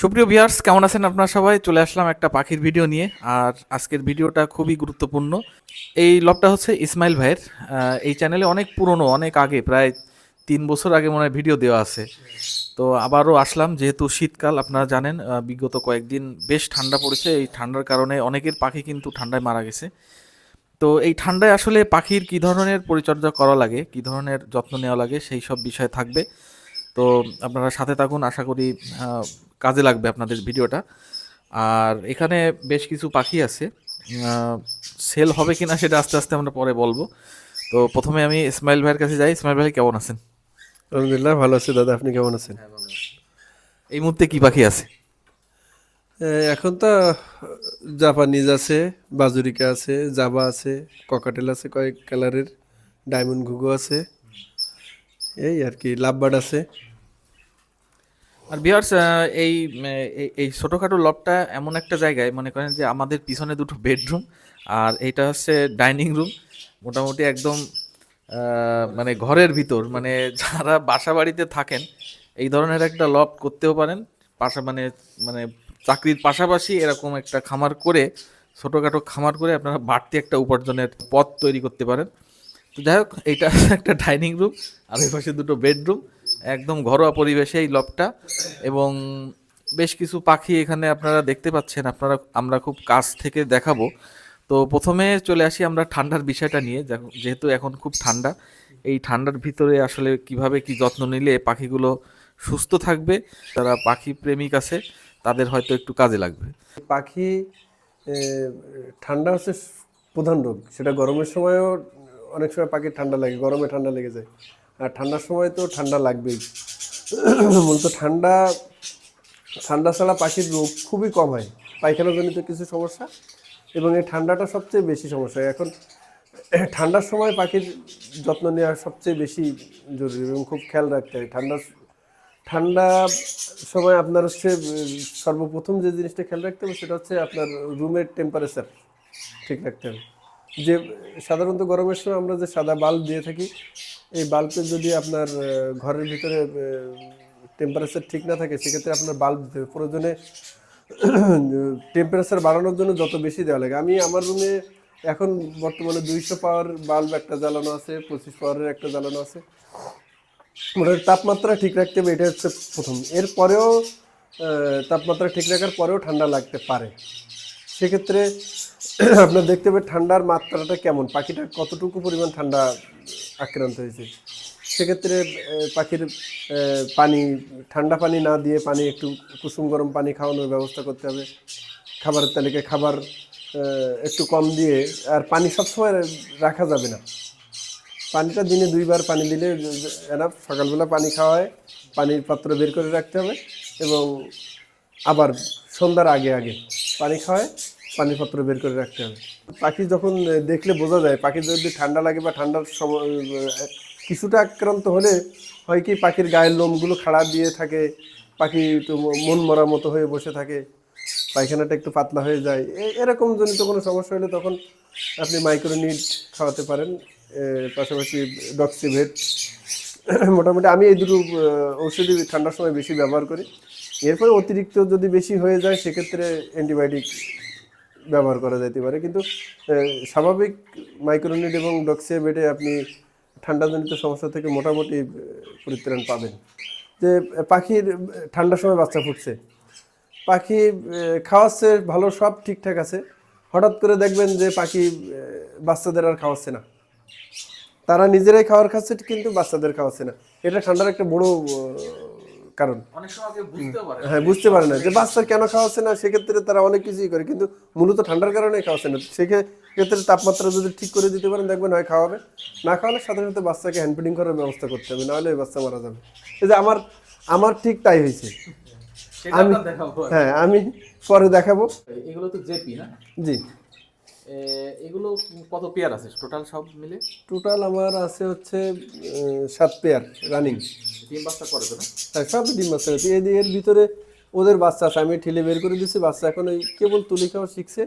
সুপ্রিয় ভিউয়ার্স, কেমন আছেন আপনারা সবাই? চলে আসলাম একটা পাখির ভিডিও নিয়ে, আর আজকের ভিডিওটা খুবই গুরুত্বপূর্ণ। এই লবটা হচ্ছে ইসমাইল ভাইয়ের এই চ্যানেলে অনেক পুরনো, অনেক আগে, প্রায় তিন বছর আগে মনে হয় ভিডিও দেওয়া আছে। তো আবারও আসলাম, যেহেতু শীতকাল, আপনারা জানেন বিগত কয়েকদিন বেশ ঠান্ডা পড়েছে। এই ঠান্ডার কারণে অনেকের পাখি কিন্তু ঠান্ডায় মারা গেছে। তো এই ঠান্ডায় আসলে পাখির কী ধরনের পরিচর্যা করা লাগে, কী ধরনের যত্ন নেওয়া লাগে, সেই সব বিষয় থাকবে। তো আপনারা সাথে থাকুন আশা করি কাজে লাগবে আপনাদের ভিডিওটা। আর এখানে বেশ কিছু পাখি আছে। সেল হবে কি না সেটা আস্তে আস্তে আমরা পরে বলব। তো প্রথমে আমি ইসমাইল ভাইয়ের কাছে যাই। ইসমাইল ভাই কেমন আছেন? আলহামদুলিল্লাহ ভালো আছি দাদা। আপনি কেমন আছেন? এই মুহূর্তে কি পাখি আছে? এখন তো জাপানিজ আছে বাজুরিকা আছে জাবা আছে ককাটেল আছে কয়েক কালারের ডায়মন্ড ঘুঘু আছে। এই আর কি লাভবার্ড আছে। আর বিহার্স এই এই- ছোটোখাটো লবটা এমন একটা জায়গায়, মনে করেন যে আমাদের পিছনে দুটো বেডরুম আর এইটা হচ্ছে ডাইনিং রুম মোটামুটি একদম মানে ঘরের ভিতর মানে যারা বাসা বাড়িতে থাকেন, এই ধরনের একটা লব করতেও পারেন, পাশা মানে মানে চাকরির পাশাপাশি এরকম একটা খামার করে, ছোটোখাটো খামার করে আপনারা বাড়তি একটা উপার্জনের পথ তৈরি করতে পারেন। তো যাই হোক এইটা একটা ডাইনিং রুম আর এই পাশে দুটো বেডরুম একদম ঘরোয়া পরিবেশে এই লবটা এবং বেশ কিছু পাখি এখানে আপনারা দেখতে পাচ্ছেন, আপনারা আমরা খুব কাছ থেকে দেখাবো। তো প্রথমে চলে আসি আমরা ঠান্ডার বিষয়টা নিয়ে যেহেতু এখন খুব ঠান্ডা, এই ঠান্ডার ভিতরে আসলে কীভাবে কি যত্ন নিলে পাখিগুলো সুস্থ থাকবে তারা পাখি প্রেমিক আছে, তাদের হয়তো একটু কাজে লাগবে। পাখি ঠান্ডা হচ্ছে প্রধান রোগ, সেটা গরমের সময়ও অনেক সময় পাখির ঠান্ডা লাগে, গরমে ঠান্ডা লেগে যায়। আর ঠান্ডার সময় তো ঠান্ডা লাগবেই। মূলত ঠান্ডা ঠান্ডা ছাড়া পাখির রোগ খুবই কম হয়। পায়খানাজনিত কিছু সমস্যা এবং এই ঠান্ডাটা সবচেয়ে বেশি সমস্যা। এখন ঠান্ডার সময় পাখির যত্ন নেওয়া সবচেয়ে বেশি জরুরি এবং খুব খেয়াল রাখতে হয়। ঠান্ডার, ঠান্ডা সময় আপনার হচ্ছে, সর্বপ্রথম যে জিনিসটা খেয়াল রাখতে হবে সেটা হচ্ছে আপনার রুমের টেম্পারেচার ঠিক রাখতে হবে। যে সাধারণত গরমের সময় আমরা যে সাদা বাল্ব দিয়ে থাকি এই বাল্বের যদি আপনার ঘরের ভিতরে টেম্পারেচার ঠিক না থাকে, সেক্ষেত্রে আপনার বাল্ব প্রয়োজনে টেম্পারেচার বাড়ানোর জন্য যত বেশি দেওয়া লাগে। আমি আমার রুমে এখন বর্তমানে দুইশো পাওয়ার বাল্ব একটা জ্বালানো আছে, পঁচিশ পাওয়ারের একটা জ্বালানো আছে। মোটামুটি তাপমাত্রা ঠিক রাখতে হবে, এটা হচ্ছে প্রথম। এরপরেও তাপমাত্রা ঠিক রাখার পরেও ঠান্ডা লাগতে পারে। সেক্ষেত্রে আপনার দেখতে হবে ঠান্ডার মাত্রাটা কেমন? পাখিটা কতটুকু পরিমাণ ঠান্ডা আক্রান্ত হয়েছে? সেক্ষেত্রে পাখির পানি, ঠান্ডা পানি না দিয়ে পানি একটু কুসুম গরম পানি খাওয়ানোর ব্যবস্থা করতে হবে। খাবারের তালিকায় খাবার একটু কম দিয়ে, আর পানি সবসময় রাখা যাবে না। পানিটা দিনে দুইবার পানি দিলে এরা সকালবেলা পানি খাওয়ায় পানির পাত্র বের করে রাখতে হবে এবং আবার সন্ধ্যার আগে আগে। পানি খাওয়ায় পানির পাত্র বের করে রাখতে হবে। পাখি যখন দেখলে বোঝা যায়, পাখি যদি ঠান্ডা লাগে বা ঠান্ডার সময় কিছুটা আক্রান্ত হলে হয় কি, পাখির গায়ের লোমগুলো খাড়া দিয়ে থাকে, পাখি একটু মন মরা মতো হয়ে বসে থাকে, পায়খানাটা একটু পাতলা হয়ে যায়। এরকম জনিত কোনো সমস্যা হলে তখন আপনি মাইক্রোনিট খাওয়াতে পারেন পাশাপাশি ডক্সিভেট। মোটামুটি আমি এই দুটো ঔষধি ঠান্ডার সময় বেশি ব্যবহার করি। এরপরে অতিরিক্ত যদি বেশি হয়ে যায়, সেক্ষেত্রে অ্যান্টিবায়োটিক ব্যবহার করা যেতে পারে। কিন্তু স্বাভাবিক মাইক্রোনিট এবং ডক্সিভেটে আপনি ঠান্ডাজনিত সমস্যা থেকে মোটামুটি পরিত্রাণ পাবেন। যে, পাখির ঠান্ডার সময় বাচ্চা ফুটছে। পাখি খাওয়াচ্ছে, ভালো, সব ঠিকঠাক আছে। হঠাৎ করে দেখবেন যে, পাখি বাচ্চাদের আর খাওয়াচ্ছে না। তারা নিজেরাই খাওয়ার খাচ্ছে, কিন্তু বাচ্চাদের খাওয়াচ্ছে না। এটা ঠান্ডার একটা বড় কারণ? অনেক সময় বুঝতেও পারে হ্যাঁ বুঝতে পারে না। যে বাচ্চা কেন খাওয়াচ্ছে না সেক্ষেত্রে তারা অনেক কিছুই করে। কিন্তু মূলত ঠান্ডার কারণে খাওয়াচ্ছে না। সেক্ষেত্রে তাপমাত্রা যদি ঠিক করে দিতে পারেন দেখবেন হয় খাওয়াবে। না খাওয়ালে সাথে সাথে বাচ্চাকে হ্যান্ড ফিডিং করার ব্যবস্থা করতে হবে নাহলে ওই বাচ্চা মারা যাবে। এই যে আমার আমার ঠিক তাই হয়েছে। আমি- হ্যাঁ আমি পরে দেখাবো। এগুলো তো জেপি না? জি। এগুলো কত পেয়ার আছে? টোটাল সব মিলে? টোটাল আমার আছে হচ্ছে সাত পেয়ার রানিং ডিম বাচ্চা করে তো না? হ্যাঁ সব ডিম বাচ্চা আছে এর এর ভিতরে ওদের বাচ্চা আছে আমি ঠেলে বের করে দিচ্ছি বাচ্চা এখন ওই কেবল তুলি খাওয়া শিখছে।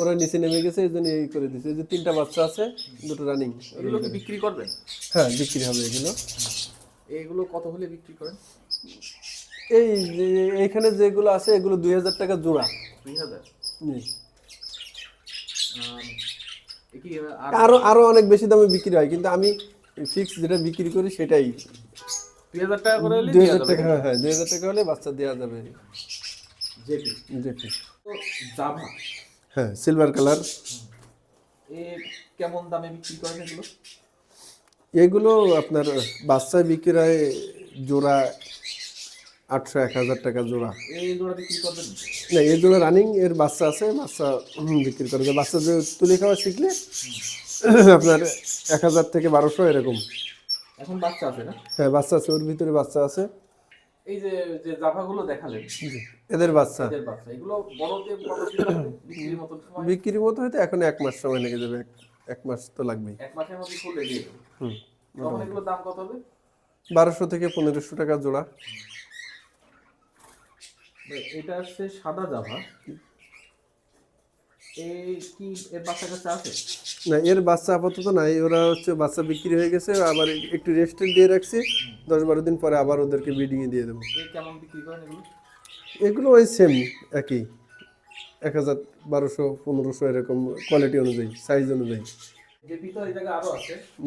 ওরা নিচে নেমে গেছে এই জন্য এই করে দিচ্ছে এই যে তিনটা বাচ্চা আছে দুটো রানিং এগুলো কি বিক্রি করবেন? হ্যাঁ বিক্রি হবে এগুলো। এগুলো কত হলে বিক্রি করেন? এই যে এইখানে যেগুলো আছে এগুলো দুই হাজার টাকা জোড়া। দুই হাজার? আর আরও অনেক বেশি দামে বিক্রি হয় কিন্তু আমি ফিক্স যেটা বিক্রি করি সেটাই। দুই হাজার টাকা করে দুই হাজার টাকা হ্যাঁ দুই হাজার টাকা হলে বাচ্চা দেওয়া যাবে। জেপি। যেটি জাভা। হ্যাঁ সিলভার কালার এ কেমন দামে বিক্রি করেন এগুলো? এগুলো আপনার বাচ্চা বিক্রি হয় জোড়া আটশো এক হাজার টাকা জোড়া। না এই জোড়া রানিং এর বাচ্চা আছে বাচ্চা বিক্রি করে। বাচ্চা যে তুলে খাওয়া শিখলে আপনার এক হাজার থেকে বারোশো এরকম। এখন বাচ্চা আছে না? হ্যাঁ বাচ্চা আছে ওর ভিতরে বাচ্চা আছে। এই যে যে জাভাগুলো দেখালেন। এদের বাচ্চা। এদের বাচ্চা এগুলো বড়তে কত দিন লাগবে? বিক্রির মতন সময়? বিক্রির মতো হয়তো এখন এক মাস সময় লেগে যাবে এক- মাস তো লাগবেই। এক মাসের মধ্যে ফুল রেডি হুম তখন এগুলো দাম কত হবে? বারোশো থেকে পনেরোশো টাকা জোড়া। এটা হচ্ছে সাদা জাভা। এই এর বাচ্চা কাছে আছে? না এর বাচ্চা আপাতত নাই। ওরা হচ্ছে বাচ্চা বিক্রি হয়ে গেছে আবার একটু রেস্টে দিয়ে রাখছি। দশ বারো দিন পরে আবার ওদেরকে ব্রিডিংয়ে দিয়ে দেবো। এগুলো? ওই সেম একই। এক হাজার বারোশো পনেরোশো এরকম কোয়ালিটি অনুযায়ী সাইজ অনুযায়ী।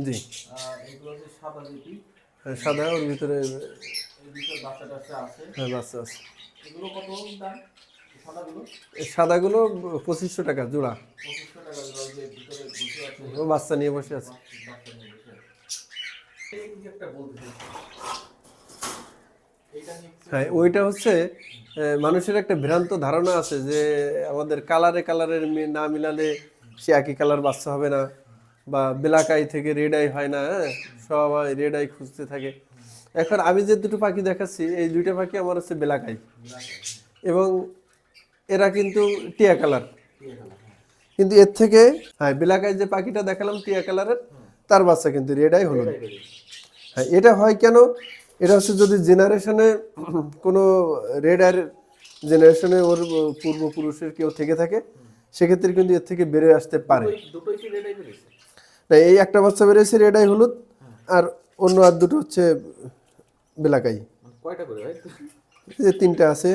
জি। সাদা হ্যাঁ, সাদা ওর ভিতরে হ্যাঁ বাচ্চা আছে। এগুলো কত দাম? সাদাগুলো? সাদাগুলো পঁচিশশো টাকা জোড়া। ও বাচ্চা নিয়ে বসে আছে। হ্যাঁ ওইটা হচ্ছে মানুষের একটা ভ্রান্ত ধারণা আছে যে আমাদের কালারে কালারের না মিলালে সে একই কালার বাচ্চা হবে না বা ব্ল্যাক আই থেকে রেড আই হয় না হ্যাঁ? সবাই রেড আই খুঁজতে থাকে। এখন আমি যে দুটো পাখি দেখাচ্ছি, এই দুইটা পাখি আমার হচ্ছে ব্ল্যাক আই এবং এরা কিন্তু টিয়া কালার। কিন্তু এর থেকে হ্যাঁ ব্ল্যাক আই যে পাখিটা দেখালাম, টিয়া কালারের, তার বাচ্চা কিন্তু রেডাই হলো হ্যাঁ এটা হয় কেন? এটা হচ্ছে যদি জেনারেশনে কোনো রেড আর জেনারেশনে ওর পূর্বপুরুষের কেউ থেকে থাকে, সেক্ষেত্রে কিন্তু এর থেকে বেড়ে আসতে পারে। রেডাই না, এই একটা বাচ্চা বেড়েছে রেড আই হলুদ, আর অন্য আর দুটো হচ্ছে বেলাকাই। মানে কয়টা করে ভাই? যে তিনটা আছে।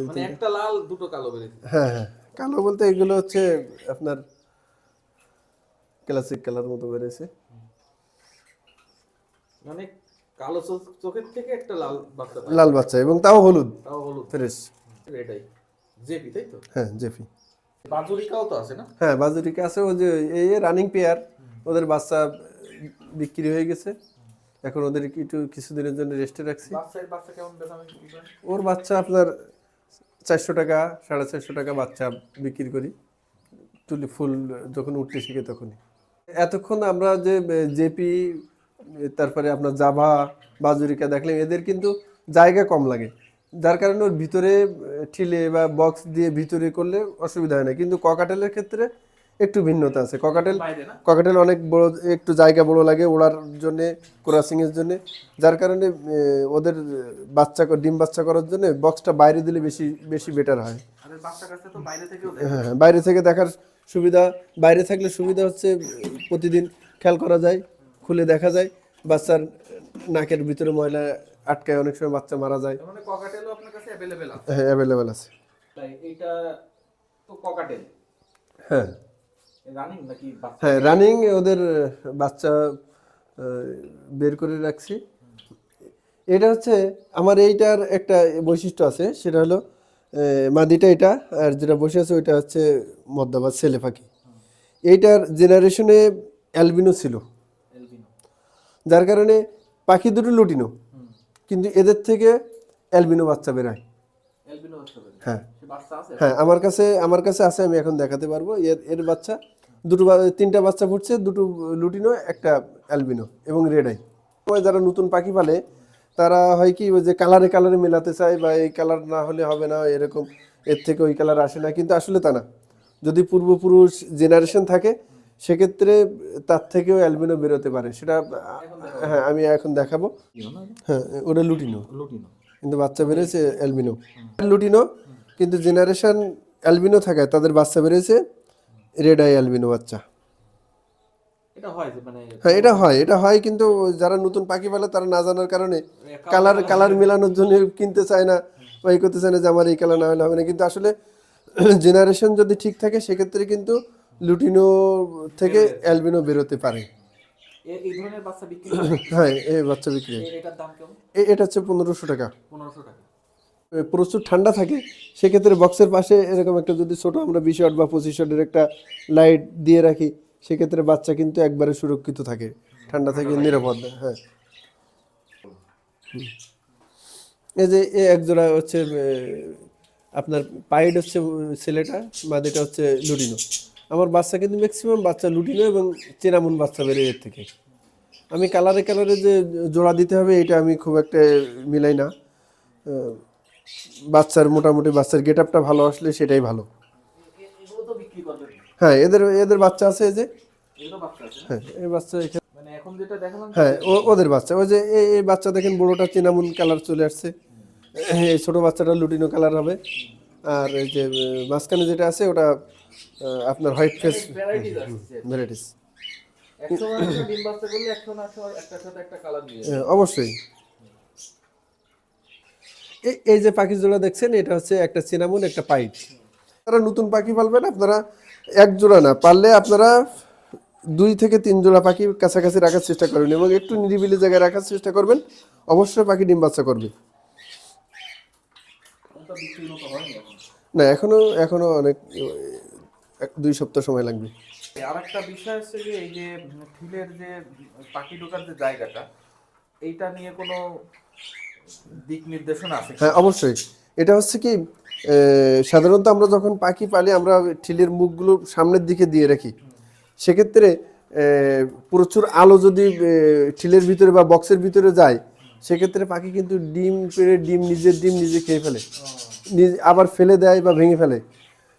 মানে একটা লাল দুটো কালো হ্যাঁ হ্যাঁ। কালো বলতে এগুলো হচ্ছে আপনার ক্লাসিক কালার মতো বেড়েছে মানে কালো চোখ- চোখের থেকে একটা লাল বাচ্চা লাল বাচ্চা এবং তাও হলুদ। তাও হলুদ। ফ্রেশ রেডাই জেপি তাই তো? হ্যাঁ জেফি বাজুরিকাও তো আছে না? হ্যাঁ বাজুরিকা আছে। ও যে এই রানিং পেয়ার ওদের বাচ্চা বিক্রি হয়ে গেছে। এখন ওদের একটু কিছুদিনের জন্য রেস্টে রাখছি। ওর বাচ্চা আপনার চারশো টাকা সাড়ে চারশো টাকা বাচ্চা বিক্রি করি। তুলি ফুল যখন উঠতে শিখে তখনই। এতক্ষণ আমরা যে জেপি তারপরে আপনার জাভা বাজুরিকা দেখলাম এদের কিন্তু জায়গা কম লাগে। যার কারণে ওর ভিতরে ঠিলে বা বক্স দিয়ে ভিতরে করলে অসুবিধা হয় না। কিন্তু ককাটেলের ক্ষেত্রে একটু ভিন্নতা আছে। ককাটেল ককাটেল অনেক বড় একটু জায়গা বড় লাগে ওড়ার জন্য ক্রসিং এর জন্য। যার কারণে ওদের বাচ্চা ডিম বাচ্চা করার জন্য বক্সটা বাইরে দিলে বেশি বেশি বেটার হয়। বাচ্চা কাছে তো বাইরে থেকেও হ্যাঁ হ্যাঁ, বাইরে থেকে দেখার সুবিধা বাইরে থাকলে সুবিধা হচ্ছে প্রতিদিন খেয়াল করা যায় খুলে দেখা যায়। বাচ্চার নাকের ভিতরে ময়লা আটকায় অনেক সময় বাচ্চা মারা যায়। মানে হ্যাঁ অ্যাভেলেবেল আছে। এইটা ককাটেল হ্যাঁ। হ্যাঁ রানিং ওদের বাচ্চা বের করে রাখছি। এটা হচ্ছে আমার এইটার একটা বৈশিষ্ট্য আছে সেটা হলো মাদিটা এটা আর যেটা বসে আছে ওইটা হচ্ছে মদ্দাবাদ ছেলে পাখি। এইটার জেনারেশনে অ্যালবিনো ছিল। যার কারণে পাখি দুটো লুটিনো কিন্তু এদের থেকে অ্যালবিনো বাচ্চা বেরোয়। হ্যাঁ। হ্যাঁ আমার কাছে আমার কাছে আছে আমি এখন দেখাতে পারব। এর এর বাচ্চা দুটো তিনটা বাচ্চা ফুটছে দুটো লুটিনো একটা অ্যালবিনো এবং রেড আই। ওই যারা নতুন পাখি পালে তারা হয় কি ওই যে কালারে কালারে মেলাতে চায় বা এই কালার না হলে হবে না এরকম এর থেকে ওই কালার আসে না কিন্তু আসলে তা না। যদি পূর্বপুরুষ জেনারেশন থাকে সেক্ষেত্রে তার থেকেও অ্যালবিনো বেরোতে পারে। সেটা হ্যাঁ আমি এখন দেখাবো। হ্যাঁ ওটা লুটিনো। লুটিনো। কিন্তু বাচ্চা বেড়েছে অ্যালবিনো। লুটিনো কিন্তু জেনারেশন অ্যালবিনো থাকায় তাদের বাচ্চা বেড়েছে রেড আই অ্যালবিনো বাচ্চা। এটা হয় মানে হ্যাঁ এটা হয় এটা হয় কিন্তু যারা নতুন পাখি পালে তারা না জানার কারণে কালার কালার মেলানোর জন্য কিনতে চায় না বা এই করতে চায় না যে আমার এই কালার না হলে হবে না। কিন্তু আসলে জেনারেশন যদি ঠিক থাকে সেক্ষেত্রে কিন্তু লুটিনো থেকে অ্যালবিনো বেরোতে পারে। হ্যাঁ? এই বাচ্চা বিক্রি এটার দাম কেমন? এটা হচ্ছে পনেরোশো টাকা। পনেরোশো টাকা। প্রচুর ঠান্ডা থাকে, সেক্ষেত্রে বক্সের পাশে এরকম একটা যদি ছোট আমরা বিশ ওয়াট বা পঁচিশ ওয়াটের একটা লাইট দিয়ে রাখি, সেক্ষেত্রে বাচ্চা কিন্তু একবারে সুরক্ষিত থাকে, ঠান্ডা থেকে, নিরাপদ হ্যাঁ। এই যে এ এক জোড়া হচ্ছে আপনার পাইড হচ্ছে ছেলেটা মাদিটা হচ্ছে লুডিনো আমার বাচ্চা কিন্তু ম্যাক্সিমাম বাচ্চা লুটিনো এবং চেরামুন বাচ্চা বেরোয় এর থেকে। আমি কালারে কালারে যে জোড়া দিতে হবে, এটা আমি খুব একটা মিলাই না। বাচ্চার মোটামুটি বাচ্চার গেট আপটা ভালো আসলে সেটাই ভালো। হ্যাঁ এদের এদের বাচ্চা আছে যে? হ্যাঁ এই বাচ্চা হ্যাঁ ওদের বাচ্চা। ওই যে এই বাচ্চা দেখেন বড়োটা চিনামুন কালার চলে আসছে। এই ছোটো বাচ্চাটা লুটিনো কালার হবে। আর এই যে মাঝখানে যেটা আছে ওটা আপনার হোয়াইট ফেস ভ্যারাইটিস। আসছে ভ্যারাইটিস একশো মানুষের ডিম বাচ্চা করলে একশো না একটার সাথে একটা কালার নিয়ে যাবে। অবশ্যই এই এই যে পাখি জোড়া দেখছেন এটা হচ্ছে একটা চিনামুন একটা পাইট। তারা নতুন পাখি পালবেন আপনারা এক জোড়া না পারলে আপনারা দুই থেকে তিন জোড়া পাখি কাছাকাছি রাখার চেষ্টা করবেন এবং একটু নিরিবিলি জায়গায় রাখার চেষ্টা করবেন অবশ্যই পাখি ডিম বাচ্চা করবে। না এখনও এখনও অনেক এক দুই সপ্তাহ সময় লাগবে। আর একটা বিষয় হচ্ছে যে এই যে ফিলের যে পাখি ঢোকার যে জায়গাটা এইটা নিয়ে কোনো দিক নির্দেশনা আছে হ্যাঁ অবশ্যই। এটা হচ্ছে কি সাধারণত আমরা যখন পাখি পালি, আমরা ঠিলের মুখগুলো সামনের দিকে দিয়ে রাখি। সেক্ষেত্রে প্রচুর আলো যদি ঠিলের ভিতরে বা বক্সের ভিতরে যায়, সেক্ষেত্রে পাখি কিন্তু ডিম পেড়ে ডিম নিজের ডিম নিজে খেয়ে ফেলে। আবার ফেলে দেয় বা ভেঙে ফেলে।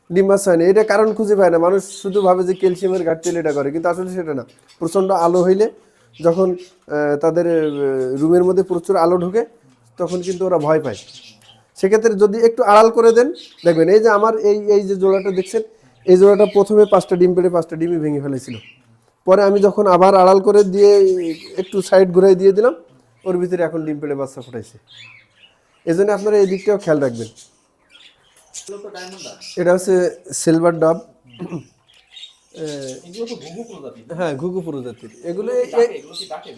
ডিম হয় না। এটা কারণ খুঁজে পায় না। মানুষ শুধু ভাবে যে ক্যালসিয়ামের ঘাটতি এটা করে, কিন্তু আসলে সেটা না। প্রচণ্ড আলো হইলে যখন তাদের রুমের মধ্যে প্রচুর আলো ঢুকে তখন কিন্তু ওরা ভয় পায়। সেক্ষেত্রে যদি একটু আড়াল করে দেন দেখবেন এই যে আমার এই এই যে জোড়াটা দেখছেন এই জোড়াটা প্রথমে পাঁচটা ডিম পেড়ে পাঁচটা ডিমই ভেঙে ফেলেছিল। পরে আমি যখন আবার আড়াল করে দিয়ে একটু সাইড ঘুরাই দিয়ে দিলাম ওর ভিতরে এখন ডিম পেড়ে বাচ্চা ফুটাইছে। এই জন্য আপনারা এই দিকটাও খেয়াল রাখবেন। এটা হচ্ছে সিলভার ডাব এগুলো তো ঘুঘু প্রজাতি হ্যাঁ ঘুঘু প্রজাতির। এগুলো?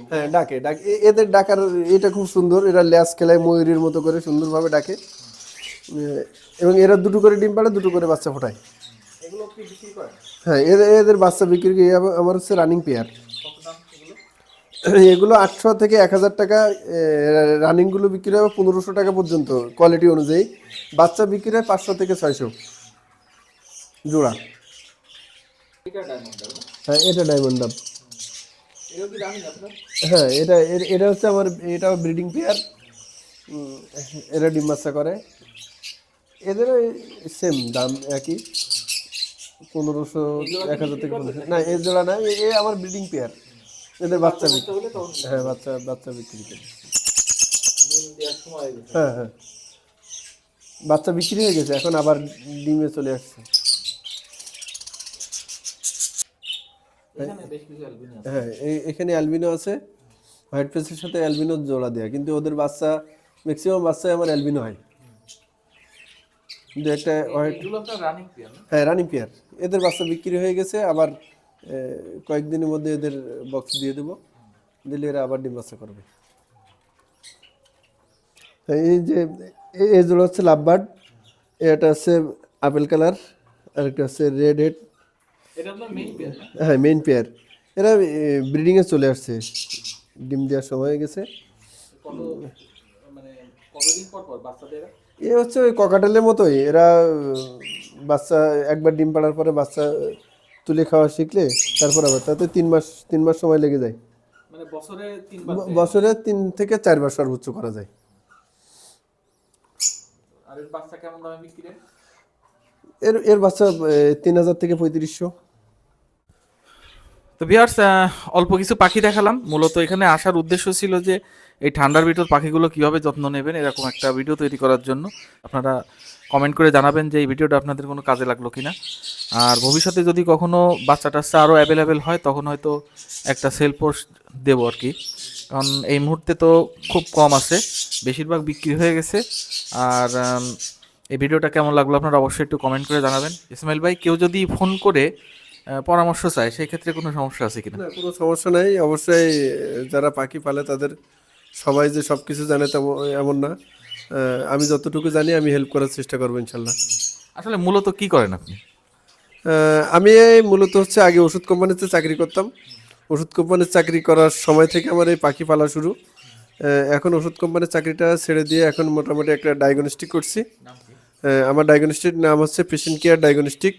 হ্যাঁ ডাকে ডাকে। এদের ডাকার এটা খুব সুন্দর এরা ল্যাস খেলায় ময়ূরের মতো করে সুন্দরভাবে ডাকে। এবং এরা দুটো করে ডিম পাড়ে দুটো করে বাচ্চা ফোটায়। হ্যাঁ এদের এদের বাচ্চা বিক্রি করে আমার- হচ্ছে রানিং পেয়ার এগুলো? আটশো থেকে এক হাজার টাকা রানিংগুলো বিক্রি হবে পনেরোশো টাকা পর্যন্ত কোয়ালিটি অনুযায়ী। বাচ্চা বিক্রি হয় পাঁচশো থেকে ছয়শো। জোড়া। হ্যাঁ এটা ডায়মন্ড ডাব হ্যাঁ এটা এটা হচ্ছে আমার এটাও ব্রিডিং পেয়ার এরা ডিম বাচ্চা করে। এদেরও সেম দাম একই। পনেরোশো এক হাজার থেকে পনেরোশো। না এই জোড়া না এ- আমার ব্রিডিং পেয়ার এদের বাচ্চা বিক্রি হ্যাঁ বাচ্চা বাচ্চা বিক্রি করে। হ্যাঁ হ্যাঁ। বাচ্চা বিক্রি হয়ে গেছে এখন আবার ডিমে চলে আসছে এখানে বেশ কিছু অ্যালবিনো আছে হ্যাঁ এখানে অ্যালবিনো আছে। হোয়াইট ফেসের সাথে অ্যালবিনো জোড়া দেয়া। কিন্তু ওদের বাচ্চা ম্যাক্সিমাম বাচ্চায় আমার অ্যালবিনো হয়। কিন্তু একটা হোয়াইট হ্যাঁ রানি পেয়ার এদের বাচ্চা বিক্রি হয়ে গেছে। আবার কয়েকদিনের মধ্যে এদের বক্স দিয়ে দেবো। দিলে এরা আবার ডিম বাচ্চা করবে। এই যে এই জোড়া হচ্ছে লাভবার্ড। এটা হচ্ছে আপেল কালার। আর একটা হচ্ছে রেড হেড হ্যাঁ মেইন পেয়ার এরা ব্রিডিংয়ে চলে আসছে। ডিম দেওয়ার সময় হয়ে গেছে। মানে? এ হচ্ছে ওই ককাটেলের মতোই। এরা বাচ্চা একবার ডিম পাড়ার পরে বাচ্চা তুলে খাওয়া শিখলে তারপর আবার তাতে তিন মাস তিন মাস সময় লেগে যায়। মানে বছরে বছরে তিন থেকে চারবার সর্বোচ্চ করা যায়? এর এর বাচ্চা তিন হাজার থেকে পঁয়ত্রিশশো। তো ভিউয়ার্স অল্প কিছু পাখি দেখালাম। মূলত এখানে আসার উদ্দেশ্য ছিল যে এই ঠান্ডার ভিতর পাখিগুলো কীভাবে যত্ন নেবেন, এরকম একটা ভিডিও তৈরি করার জন্য। আপনারা কমেন্ট করে জানাবেন যে এই ভিডিওটা আপনাদের কোনো কাজে লাগল কিনা। আর ভবিষ্যতে যদি কখনো বাচ্চা টাচ্চা আরও অ্যাভেলেবেল হয়, তখন হয়তো একটা সেল পোস্ট দেবো আর কি। কারণ এই মুহূর্তে তো খুব কম আছে, বেশিরভাগ বিক্রি হয়ে গেছে। আর এই ভিডিওটা কেমন লাগল আপনারা অবশ্যই একটু কমেন্ট করে জানাবেন। ইসমাইল ভাই, কেউ যদি ফোন করে পরামর্শ চায় সেই ক্ষেত্রে কোনো সমস্যা আছে কিনা? না কোনো সমস্যা নাই। অবশ্যই যারা পাখি পালে তাদের সবাই যে সব কিছু জানে তেমন এমন না। আমি যতটুকু জানি আমি হেল্প করার চেষ্টা করব ইনশাল্লাহ। আসলে মূলত কি করেন আপনি? আমি এই মূলত হচ্ছে আগে ওষুধ কোম্পানিতে চাকরি করতাম। ওষুধ কোম্পানির চাকরি করার সময় থেকে আমার এই পাখি পালা শুরু। এখন ওষুধ কোম্পানির চাকরিটা ছেড়ে দিয়ে এখন মোটামুটি একটা ডায়াগনস্টিক করছি। আমার ডায়াগনস্টিক নাম হচ্ছে patient care diagnostic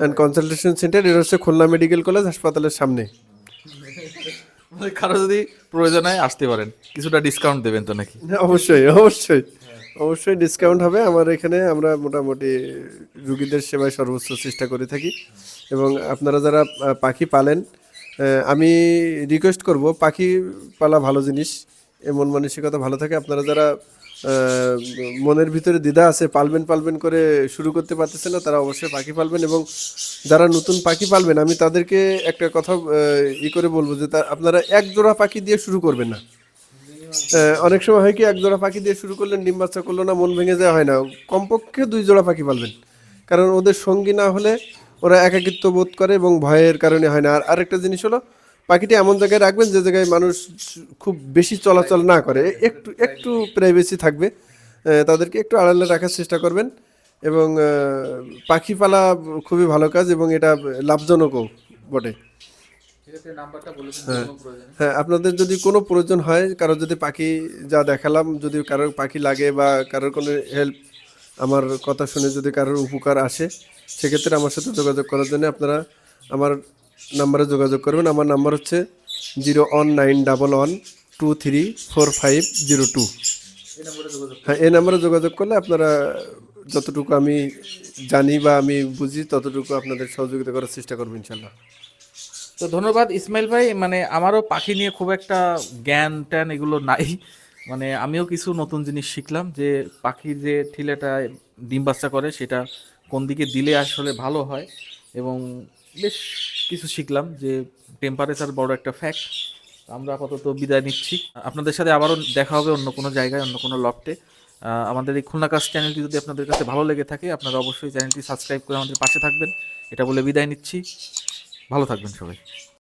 and consultation centre এটা হচ্ছে খুলনা মেডিকেল কলেজ হাসপাতালের সামনে। মানে কারও যদি প্রয়োজন হয় আসতে পারেন। কিছুটা ডিসকাউন্ট দেবেন তো নাকি? হ্যাঁ, অবশ্যই অবশ্যই। অবশ্যই ডিসকাউন্ট হবে। আমার এখানে আমরা মোটামুটি রুগীদের সেবায় সর্বোচ্চ চেষ্টা করে থাকি। এবং আপনারা যারা পাখি পালেন আমি রিকোয়েস্ট করব পাখি পালা ভালো জিনিস এমন মানসিকতা ভালো থাকে। আপনারা যারা মনের ভিতরে দ্বিধা আছে, পালবেন পালবেন করে শুরু করতে পারতেছে না, তারা অবশ্যই পাখি পালবেন এবং যারা নতুন পাখি পালবেন, আমি তাদেরকে একটা কথা ই করে বলব যে আপনারা এক জোড়া পাখি দিয়ে শুরু করবেন না। অনেক সময় হয় কি, এক জোড়া পাখি দিয়ে শুরু করলেন ডিম বাচ্চা করল না, মন ভেঙে যাওয়া হয় না। কমপক্ষে দুই জোড়া পাখি পালবেন। কারণ ওদের সঙ্গী না হলে ওরা একাকিত্ব বোধ করে এবং ভয়ের কারণে হয় না। আর আরেকটা জিনিস হলো পাখিটি এমন জায়গায় রাখবেন যে জায়গায় মানুষ খুব বেশি চলাচল না করে। একটু একটু প্রাইভেসি থাকবে। তাদেরকে একটু আড়ালে রাখার চেষ্টা করবেন এবং পাখি পালা খুবই ভালো কাজ এবং এটা লাভজনকও বটে। হ্যাঁ আপনাদের যদি কোনো প্রয়োজন হয় কারও যদি পাখি যা দেখালাম, যদি কারোর পাখি লাগে বা কারোর কোনো হেল্প আমার কথা শুনে যদি কারোর উপকার আসে, সেক্ষেত্রে আমার সাথে যোগাযোগ করার জন্য আপনারা আমার নাম্বারে যোগাযোগ করবেন। আমার নাম্বার হচ্ছে zero one nine double one two three four five zero two. হ্যাঁ এই নাম্বারে যোগাযোগ করলে আপনারা যতটুকু আমি জানি বা আমি বুঝি, ততটুকু আপনাদের সহযোগিতা করার চেষ্টা করব ইনশাল্লাহ তো ধন্যবাদ ইসমাইল ভাই। মানে আমারও পাখি নিয়ে খুব একটা জ্ঞান ট্যান এগুলো নাই। মানে আমিও কিছু নতুন জিনিস শিখলাম যে পাখির যে ঠিলেটা ডিম বাচ্চা করে, সেটা কোন দিকে দিলে আসলে ভালো হয় এবং বেশ কিছু শিখলাম যে টেম্পারেচার বড় একটা ফ্যাক্ট আমরা আপাতত বিদায় নিচ্ছি। আপনাদের সাথে আবারও দেখা হবে অন্য কোনো জায়গায়, অন্য কোনো লফটে আমাদের এই খুলনা কাজ চ্যানেলটি যদি আপনাদের কাছে ভালো লেগে থাকে, আপনারা অবশ্যই চ্যানেলটি সাবস্ক্রাইব করে আমাদের পাশে থাকবেন। এটা বলে বিদায় নিচ্ছি। ভালো থাকবেন সবাই।